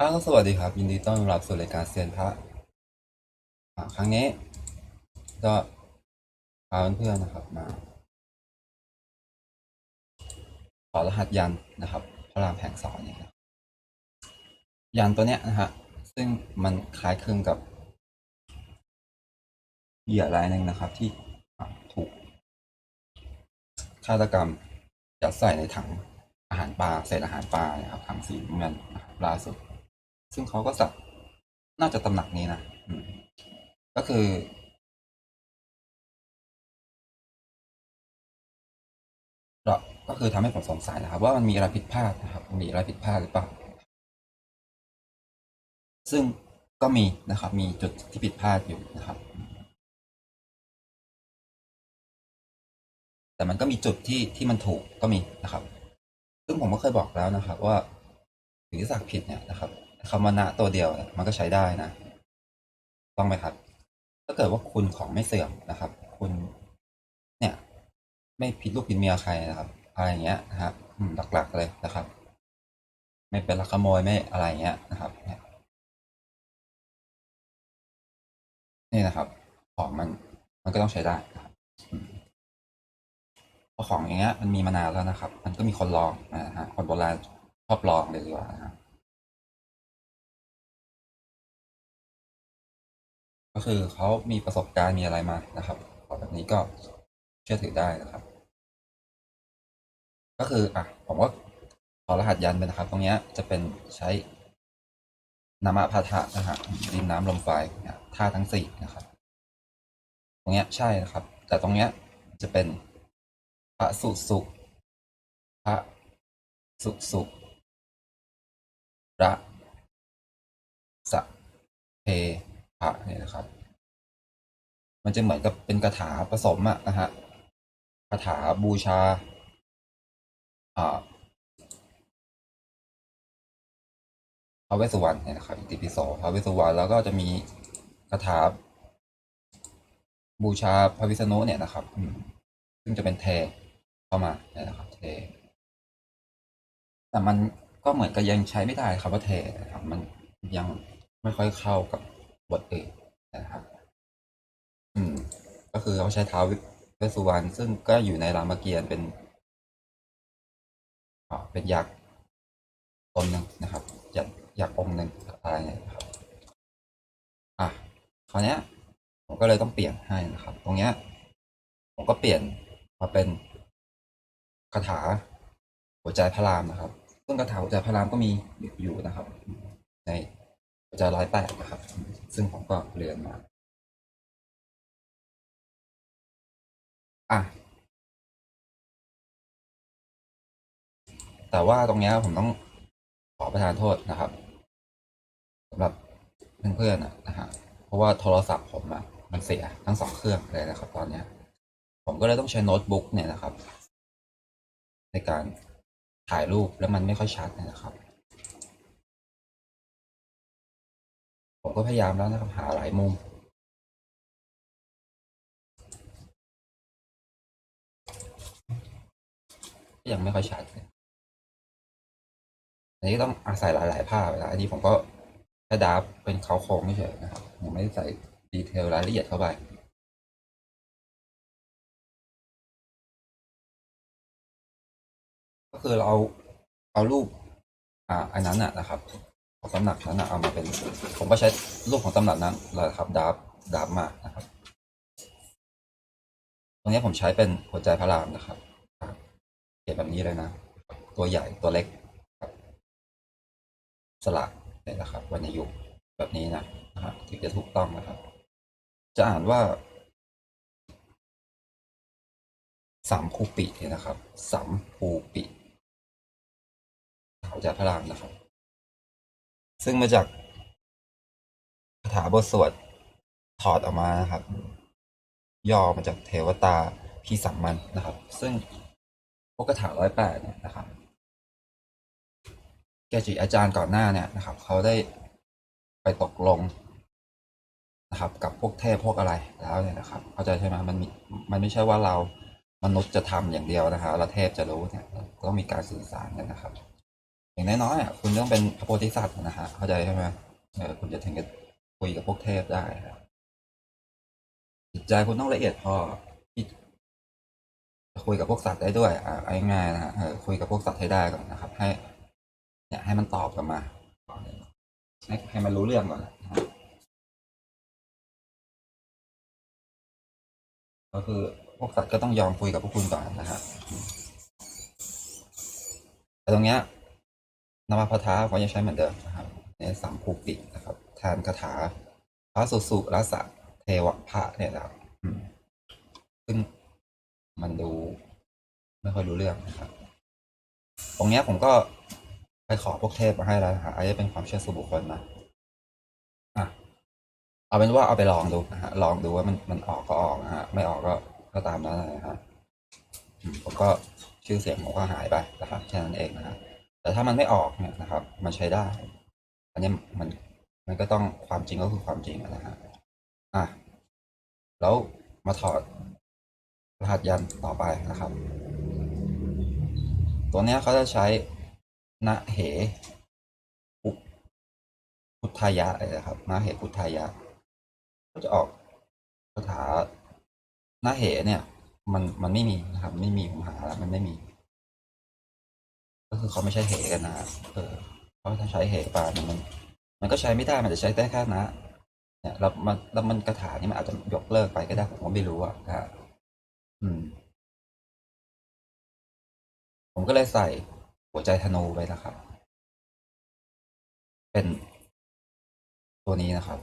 อ้าวสวัสดีครับ ยินดีต้อนรับสู่รายการเซียนพระอ่าครั้งนี้ ก็พาเพื่อนๆนะครับมา ขอรหัสยันนะครับ พระรามแผงสอนนี่ยนะยันตัวเนี้ยนะฮะซึ่งมันคล้ายคลึงกับเหยื่อรายหนึ่งนะครับ ที่ถูกฆาตกรรมยัดใส่ในถังอาหารปลาเศษอาหารปลานะครับถังสีเงินล่าสุด ซึ่งเขาก็สักน่าจะตำหนักนี้นะก็คือก็ก็คือทำให้ผมสงสัยนะครับ ว่ามันมีอะไรผิดพลาดนะครับมีอะไรผิดพลาดหรือเปล่าซึ่งก็มีนะครับ มีจุดที่ผิดพลาดอยู่นะครับ แต่มันก็มีจุดที่ที่มันถูกก็มีนะครับ ซึ่งผมก็เคยบอกแล้วนะครับ ว่าถึงที่สักผิดเนี่ยนะครับ คำว่านะตัวเดียวมันก็ใช้ได้นะ ต้องไหมครับ ถ้าเกิดว่าคุณของไม่เสื่อมนะครับ คุณ เนี่ย ไม่ผิดลูกผิดเมียใครนะครับอะไรอย่างเงี้ยนะครับหลักๆเลยนะครับ ไม่เป็นลักขโมยไม่อะไรเงี้ยนะครับนี่นะครับ ของมันมันก็ต้องใช้ได้ครับอืมเพราะของอย่างเงี้ยมันมีมานานแล้วนะครับ มันก็มีคนลองนะฮะคนโบราณชอบลองเลยดีกว่านะครับ ก็คือเขามีประสบการณ์มีอะไรมานะครับแบบนี้ก็เชื่อถือได้นะครับ ก็คืออะผมก็ขอรหัสยันไปนะครับ ตรงเนี้ยจะเป็นใช้นามะพาทะนะฮะดินน้ำลมไฟนะธาทั้งสี่นะครับ ตรงเนี้ยใช่นะครับ แต่ตรงเนี้ยจะเป็นพระสุสุพระสุสุระสะเพ พระเนี่ยนะครับ มันจะเหมือนกับเป็นคาถาผสมอะนะฮะคาถาบูชาอ่าพระเวสสุวรรณเนี่ยนะครับอิติปิโสพระเวสสุวรรณแล้วก็จะมีคาถาบูชาพระวิษณุเนี่ยนะครับซึ่งจะเป็นเทเข้ามาเนี่ยนะครับ เท แต่มันก็เหมือนกับยังใช้ไม่ได้ครับว่าเทนะครับ มันยังไม่ค่อยเข้ากับ บทอื่นนะครับ อืม ก็คือเขาใช้เท้าเวสุวรรณซึ่งก็อยู่ในรามเกียรติ์เป็นเป็นยักษ์ตนหนึ่งนะครับยักษ์ยักษ์องค์หนึ่งอะไรเนี่ยครับอะคราวเนี้ยผมก็เลยต้องเปลี่ยนให้นะครับ ตรงเนี้ย ผมก็เปลี่ยนมาเป็นคาถาหัวใจพระรามนะครับ ซึ่งคาถาหัวใจพระรามก็มีอยู่นะครับ ใน หัวใจร้อยแปดนะครับ ซึ่งผมก็เรียนมา อะ แต่ว่าตรงเนี้ยผมต้องขอประทานโทษนะครับสำหรับเพื่อนๆนะนะฮะเพราะว่าโทรศัพท์ผมอะมันเสียทั้งสองเครื่องเลยนะครับ ตอนเนี้ยผมก็เลยต้องใช้โน้ตบุ๊กเนี่ยนะครับ ในการถ่ายรูปแล้วมันไม่ค่อยชัดนะครับ ผมก็พยายามแล้วนะครับ หาหลายมุมยังไม่ค่อยชัดอันนี้ต้องอาศัยหลาย ๆ ภาพนะอันนี้ผมก็แค่ดาฟเป็นเขาโครงเฉยนะครับ ผมไม่ได้ใส่ดีเทลรายละเอียดเข้าไปก็คือเราเอารูปอ่าอันนั้นน่ะนะครับ ของตำหนักนั้นนะเอามาเป็น ผมก็ใช้รูปของตำหนักนั้นแหละครับดาฟดาฟมานะครับ ตรงนี้ผมใช้เป็นหัวใจพระรามนะครับเขียนแบบนี้เลยนะ ตัวใหญ่ตัวเล็กสลักเนี่ยนะครับวรรณยุกต์แบบนี้นะนะครับถึงจะถูกต้องนะครับ จะอ่านว่าสามคูปิเนี่ยนะครับสามคูปิหัวใจพระรามนะครับ ซึ่งมาจากคาถาบทสวดถอดออกมานะครับ ย่อมาจากเทวตาพิสัมมันนะครับ ซึ่งพวกคาถาร้อยแปดเนี่ยนะครับแกจิอาจารย์ก่อนหน้าเนี่ยนะครับ เขาได้ไปตกลงนะครับ กับพวกเทพพวกอะไรแล้วเนี่ยนะครับ เข้าใจใช่ไหมมันมมันไม่ใช่ว่าเรามนุษย์จะทำอย่างเดียวนะครับแล้วเทพจะรู้เนี่ยต้องมีการสื่อสารกันนะครับ อย่างน้อยๆอะคุณต้องเป็นพระโพธิสัตว์นะฮะเข้าใจใช่ไหมเออคุณจะถึงจะคุยกับพวกเทพได้ครับจิตใจคุณต้องละเอียดพอที่จะคุยกับพวกสัตว์ได้ด้วย อ่าเอาง่ายๆนะฮะเออคุยกับพวกสัตว์ให้ได้ก่อนนะครับ ให้ เนี่ยให้มันตอบกลับมาให้ให้มันรู้เรื่องก่อนนะก็คือพวกสัตว์ก็ต้องยอมคุยกับพวกคุณก่อนนะฮะแต่ตรงเนี้ย นวพท้าผมจะใช้เหมือนเดิมนะครับในสามภูตินะครับแทนคาถาพระสุสุรสะเทวะพระเนี่ยนะครับซึ่งมันดูไม่ค่อยรู้เรื่องนะครับ ตรงเนี้ยผมก็ไปขอพวกเทพมาให้แล้วนะฮะอันนี้เป็นความเชื่อส่วนบุคคลนะอะเอาเป็นว่าเอาไปลองดูนะฮะลองดูว่ามันมันออกก็ออกนะฮะไม่ออกก็ก็ตามนั้นนะฮะผมก็ชื่อเสียงผมก็หายไปนะครับแค่นั้นเองนะฮะ แต่ถ้ามันไม่ออกเนี่ยนะครับ มันใช้ได้ อันนี้มันมันก็ต้องความจริงก็คือความจริงนะฮะอะแล้วมาถอดรหัสยันต่อไปนะครับ ตัวเนี้ยเขาจะใช้นะเหพุพุทธายะอะไรนะครับนะเหพุทธายะ ก็จะออกคาถานะเหเนี่ย มันมันไม่มีนะครับ ไม่มีผมหาแล้วมันไม่มี ก็คือเขาไม่ใช่เหกันนะเออเพราะถ้าใช้เหปาเนี่ยมัน มันก็ใช้ไม่ได้มันจะใช้ได้แค่นะเนี่ยแล้วมันแล้วมันคาถานี่มันอาจจะยกเลิกไปก็ได้ผมก็ไม่รู้อะนะฮะอืม ผมก็เลยใส่หัวใจธนูไปนะครับ เป็นตัวนี้นะครับ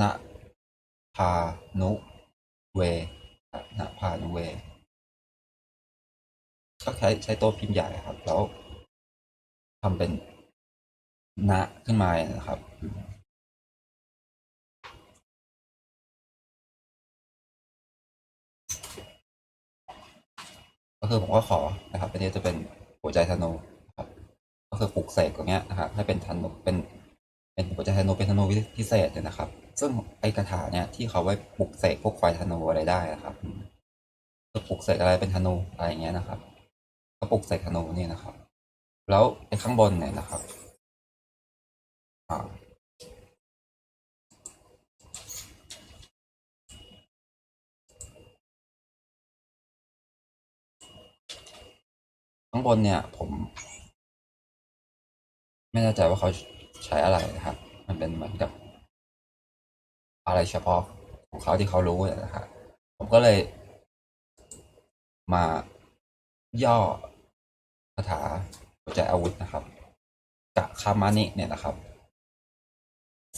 ณพานุ เวครับณพานเวก็ใช้ใช้ตัวพิมพ์ใหญ่ครับ แล้วทำเป็นณขึ้นมานะครับ ก็คือผมก็ขอนะครับอันนี้จะเป็นหัวใจธนูครับ ก็คือปลุกเสกตรงเนี้ยนะครับให้เป็นธนูเป็น เป็นหัวใจธนูเป็นธนูพิเศษเลยนะครับ ซึ่งไอ้คาถาเนี่ยที่เขาไว้ปลุกเสกพวกไฟธนูอะไรได้นะครับจะปลุกเสกอะไรเป็นธนูอะไรอย่างเงี้ยนะครับก็ปลุกเสกธนูนี่นะครับ แล้วไอ้ข้างบนเนี่ยนะครับข้างบนเนี่ยผม ไม่แน่ใจว่าเขา ใช้อะไรนะครับ มันเป็นเหมือนกับ อะไรเฉพาะของเขาที่เขารู้นะครับ ผมก็เลย มาย่อคาถาหัวใจอาวุธนะครับกะคามานิเนี่ยนะครับ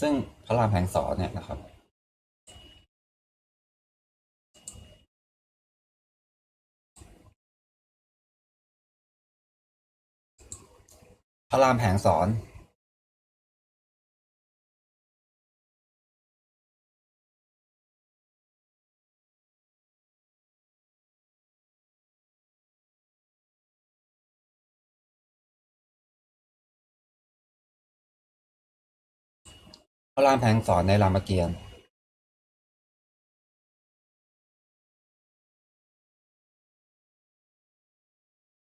ซึ่งพระรามแห่งสอนเนี่ยนะครับพระรามแผงสอน ระรามแผงสอนในรามเกียรติ์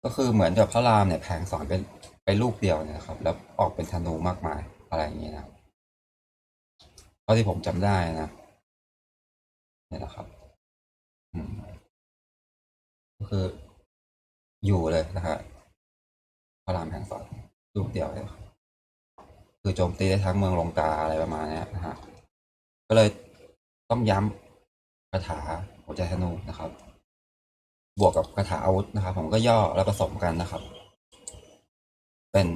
ก็คือเหมือนกับพระรามเนี่ยแผงสอนเป็นไปลูกเดียวเนี่ยนะครับ แล้วออกเป็นธนูมากมายอะไรอย่างเงี้ยนะเท่าที่ผมจำได้นะเนี่ยนะครับอืมก็คืออยู่เลยนะฮะพระรามแผงสอนลูกเดียวเลยครับ คือโจมตีได้ทั้งเมืองลงกาอะไรประมาณนี้นะฮะก็เลยต้องย้ำคาถาหัวใจธนูนะครับ บวกกับคาถาอาวุธนะครับ ผมก็ย่อแล้วผสมกันนะครับ เป็น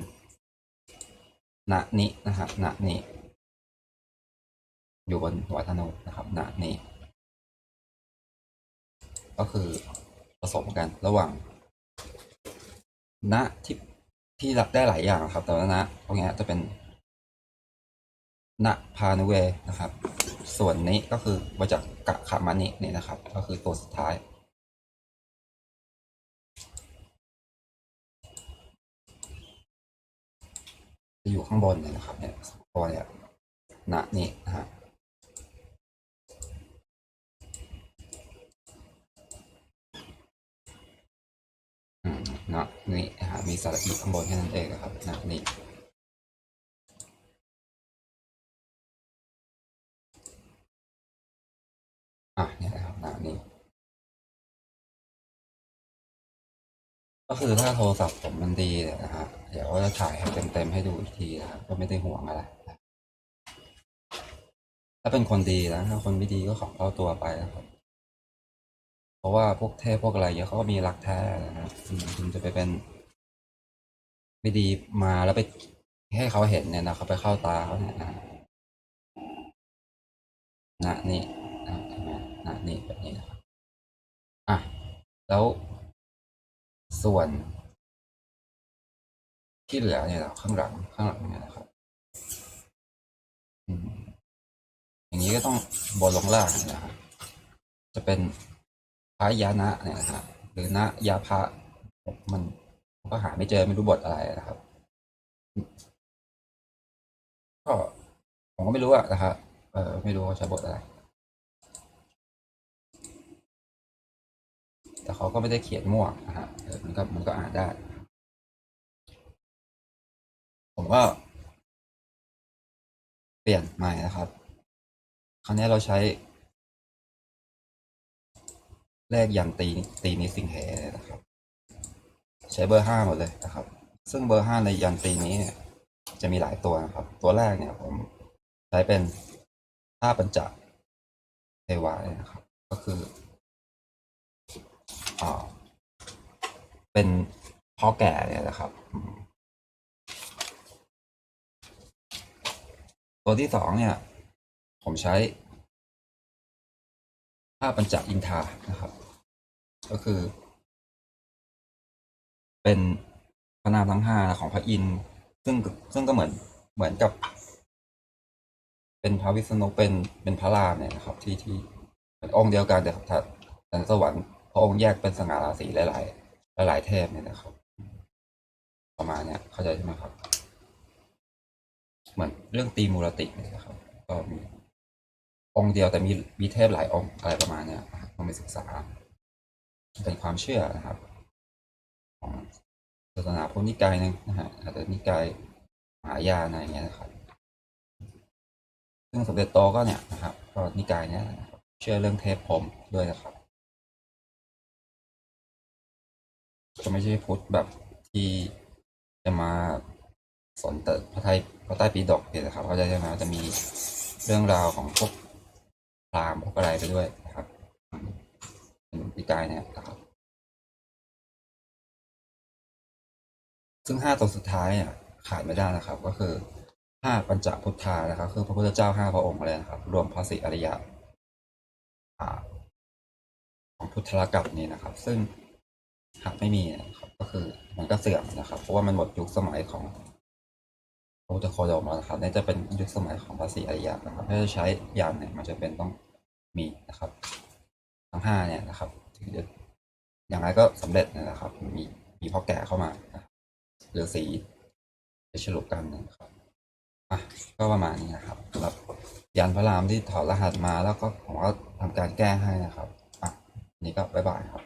ณนินะฮะณนิอยู่บนหัวธนูนะครับณนิก็คือผสมกันระหว่างณที่ที่รับได้หลายอย่างครับ แต่ว่าณตรงนี้จะเป็น ณพานุเวนะครับ ส่วนนี้ก็คือมาจากกะขามานิเนี่ยนะครับ ก็คือตัวสุดท้าย จะอยู่ข้างบนเนี่ยนะครับเนี่ยตัวเนี่ยณนี้นะฮะนะนี่ฮะมีสาระอีข้างบนแค่นั้นเองนะครับนะนี่ ก็คือถ้าโทรศัพท์ผมมันดีเนี่ยนะฮะเดี๋ยวก็จะถ่ายให้เต็มๆให้ดูอีกทีนะครับก็ไม่ได้ห่วงอะไรถ้าเป็นคนดีนะถ้าคนไม่ดีก็ของเข้าตัวไปนะครับ เพราะว่าพวกเทพพวกอะไรเยอะเขาก็มีรักแท้นะครับคุณจะไปเป็น ไม่ดีมาแล้วไปให้เขาเห็นเนี่ยนะเขาไปเข้าตาเขาเนี่ยนะนะนี่นะนะนี่แบบนี้นะครับอะแล้ว ส่วนที่เหลือเนี่ยเราข้างหลังข้างหลังเนี่ยนะครับอย่างนี้ก็ต้องบนลงล่างเนี่ยนะครับจะเป็นพระยานะเนี่ยนะฮะหรือนะยาพะมันก็หาไม่เจอไม่รู้บทอะไรนะครับก็ผมก็ไม่รู้อะนะครับเออไม่รู้ว่าใช้บทอะไร แต่เขาก็ไม่ได้เขียนมั่วนะฮะมันก็มันก็อ่านได้ ผมก็ เปลี่ยนใหม่นะครับ คราวนี้เราใช้ เลขยันตีตีนี้สิงเหนะครับ ใช้เบอร์ห้าหมดเลยนะครับ ซึ่งเบอร์ห้าในยันตีนี้เนี่ย จะมีหลายตัวนะครับ ตัวแรกเนี่ยผมใช้เป็นห้าปัญจเทวาเนี่ยนะครับ ก็คือ เป็นพ่อแก่เนี่ยนะครับ ตัวที่สองเนี่ย ผมใช้ผ้าปัญจอินทานะครับ ก็คือ เป็นพระนามทั้งห้าของพระอินทร์ซึ่งซึ่งก็เหมือนเหมือนกับ เป็นพระวิษณุเป็นเป็นพระรามเนี่ยนะครับ ที่ที่เป็นองค์เดียวกันแต่ถ้าแต่สวรรค์ ระองค์แยกเป็นสง่าราศีหลายๆหลายๆเทพเนี่ยนะครับ ประมาณเนี้ยเข้าใจใช่ไหมครับ เหมือนเรื่องตีมูรติเนี่ยนะครับ ก็มีองค์เดียวแต่มีมีเทพหลายองค์อะไรประมาณเนี้ยต้องไปศึกษา เป็นความเชื่อนะครับ ของศาสนาพุทธนิกายนึงนะฮะอาจจะนิกายมหายาอะไรเงี้ยนะครับ ซึ่งสมเด็จโตก็เนี่ยนะครับก็นิกายเนี้ยเชื่อเรื่องเทพพรมด้วยนะครับ ก็ไม่ใช่พุทธแบบที่จะมาสนแต่พระไทยพระใต้ปีดอกเนี่ยนะครับ เขาใจะใช่ไหมจะมีเรื่องราวของพวกพราหมณ์พวกอะไรไปด้วยนะครับเป็นปีกายเนี่ยนะครับ ซึ่งห้าตัวสุดท้ายเนี่ยขาดไม่ได้นะครับ ก็คือห้าปัญจพุทธานะครับ คือพระพุทธเจ้าห้าพระองค์เลยนะครับ รวมพระสิอริยะอ่าของพุทธลกัปนี้นะครับ ซึ่ง หากไม่มีนะครับก็คือมันก็เสื่อมนะครับ เพราะว่ามันหมดยุคสมัยของพระพุทธโดมแล้วนะครับนี่จะเป็นยุคสมัยของพระศรีอริยะนะครับถ้าจะใช้ยานเนี่ยมันจะเป็นต้องมีนะครับ ทั้งห้าเนี่ยนะครับถึงจะอย่างไรก็สำเร็จนะครับ มีมีพ่อแก่เข้ามานะครับหรือสีจะฉลุกันนะครับอะก็ประมาณนี้นะครับสำหรับยานพระรามที่ถอดรหัสมาแล้วก็ผมก็ทำการแก้ให้นะครับอะนี่ก็บ๊ายบายครับ